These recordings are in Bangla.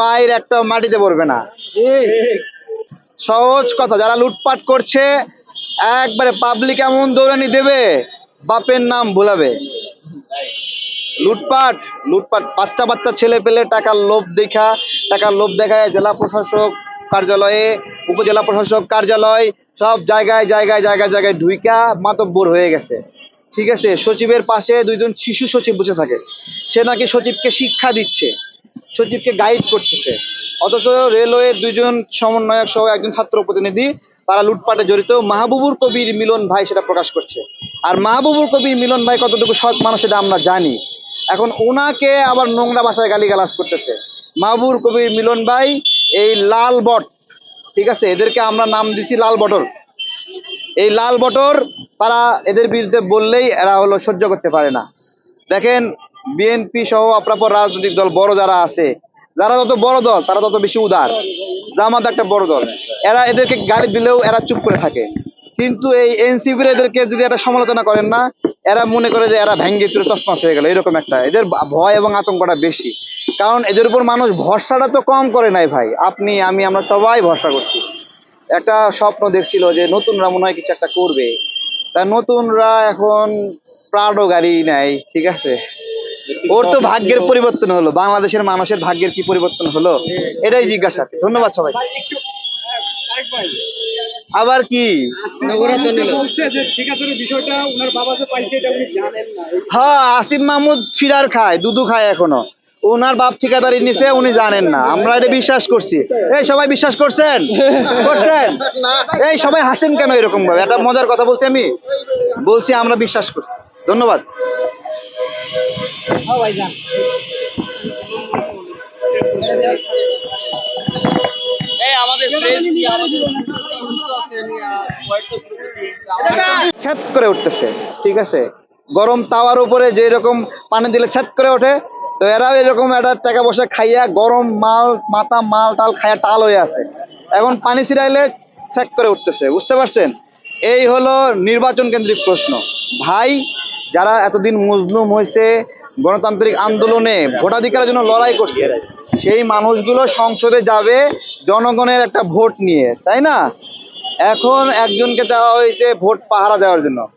মায়ের একটা মাটিতে পড়বে না। সহজ কথা, যারা লুটপাট করছে, একবারে পাবলিক এমন দৌড়ানি দেবে, বাপের নাম ভুলাবে। লুটপাট লুটপাট, বাচ্চা বাচ্চা, ছেলে পেলে টাকার লোভ দেখা, টাকার লোভ দেখায় জেলা প্রশাসক কার্যালয়ে, উপজেলা প্রশাসক কার্যালয়, সব জায়গায় জায়গায় জায়গায় জায়গায় ঢুইকা মাতব্বর হয়ে গেছে। ঠিক আছে? সচিবের পাশে দুইজন শিশু সচিব বসে থাকে। সে নাকি সচিবকে শিক্ষা দিচ্ছে। সচিবকে গাইড করতেছে। অথচ রেলওয়ের দুইজন সমন্বয়ক সহ একজন ছাত্র প্রতিনিধি, তারা লুটপাটে জড়িত। মাহবুবুর কবির মিলন ভাই সেটা প্রকাশ করছে। আর মাহবুবুর কবির মিলন ভাই কতটুকু সৎ মানুষ সেটা আমরা জানি। এখন ওনাকে আবার নোংরা ভাষায় গালিগালাজ করতেছে। মাহবুবুর কবির মিলন ভাই, এই লাল বট, ঠিক আছে? এদেরকে আমরা নাম দিছি লাল বটর এই লাল বটর তারা এদের বিরুদ্ধে বললেই এরা হলো সহ্য করতে পারে না। দেখেন বিএনপি সহ অপরাপর রাজনৈতিক দল বড় যারা আছে, যারা যত বড় দল, তারা তত বেশি উদার। জামাত একটা বড় দল। এরা এদেরকে গালি দিলেও এরা চুপ করে থাকে। কিন্তু এই এনসিপির এদেরকে যদি একটা সমালোচনা করেন না, এরা মনে করে যে এরা ভেঙ্গে চুরে তসমাস হয়ে গেল, এরকম একটা। এদের ভয় এবং আতঙ্কটা বেশি। কারণ এদের উপর মানুষ ভরসাটা তো কম করে নাই ভাই। আপনি, আমি, আমরা সবাই ভরসা করছি। একটা স্বপ্ন দেখছিল যে নতুনরা মনে হয় কিছু একটা করবে। তা নতুনরা এখন প্রাডো গাড়ি নেয়, ঠিক আছে? ওর তো ভাগ্যের পরিবর্তন হলো। বাংলাদেশের মানুষের ভাগ্যের কি পরিবর্তন হলো? এটাই জিজ্ঞাসা। ধন্যবাদ সবাই আবার কি? হ্যাঁ আসিফ মাহমুদ ফিরার খায়, দুধু খায় এখনও। ওনার বাপ ঠিকাদারি নিছে, উনি জানেন না। আমরা এটা বিশ্বাস করছি। এই, সবাই বিশ্বাস করছেন? করছেন? এই, সবাই হাসেন কেন এরকম ভাবে একটা মজার কথা বলছি আমি? বলছি আমরা বিশ্বাস করছি। ধন্যবাদ। করে উঠতেছে ঠিক আছে? গরম তাওয়ার উপরে যে রকম পানি দিলে করে ওঠে তো এরাও এরকম একটা টাকা পয়সা খাইয়া গরম মাল মাথা মাল টাল খাইয়া টাল হয়ে আছে। এখন পানি ছিটাইলে ছ্যাক করে উঠতেছে বুঝতে পারছেন? এই হলো নির্বাচন কেন্দ্রিক প্রশ্ন। ভাই যারা এতদিন মজলুম হয়েছে গণতান্ত্রিক আন্দোলনে ভোটাধিকারের জন্য লড়াই করছে। সেই মানুষগুলো সংসদে যাবে, জনগণের একটা ভোট নিয়ে, তাই না? এখন একজনকে দেওয়া হয়েছে ভোট পাহারা দেওয়ার জন্য।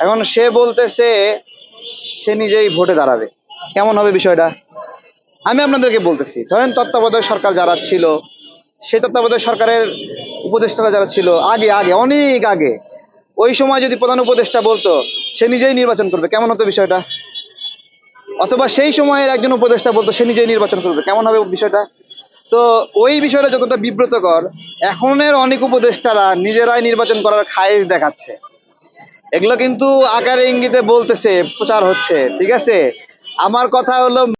এখন সে বলতেছে, সে নিজেই ভোটে দাঁড়াবে। কেমন হবে বিষয়টা? আমি আপনাদেরকে বলতেছি, ধরেন তত্ত্বাবধায়ক সরকার যারা ছিল, সেই তত্ত্বাবধায়ক সরকারের উপদেষ্টারা যারা ছিল, আগে আগে, অনেক আগে, ওই সময় যদি প্রধান উপদেষ্টা বলতো, সে নিজেই নির্বাচন করবে। কেমন হতো বিষয়টা? অথবা সেই সময়ের একজন উপদেষ্টা বলতো, সে নিজেই নির্বাচন করবে। কেমন হবে বিষয়টা? তো ওই বিষয়টা যতটা বিব্রতকর, এখনের অনেক উপদেষ্টারা নিজেরাই নির্বাচন করার খায়েশ দেখাচ্ছে। এগুলো কিন্তু আকারে ইঙ্গিতে বলতেছে, প্রচার হচ্ছে, ঠিক আছে? আমার কথা হলো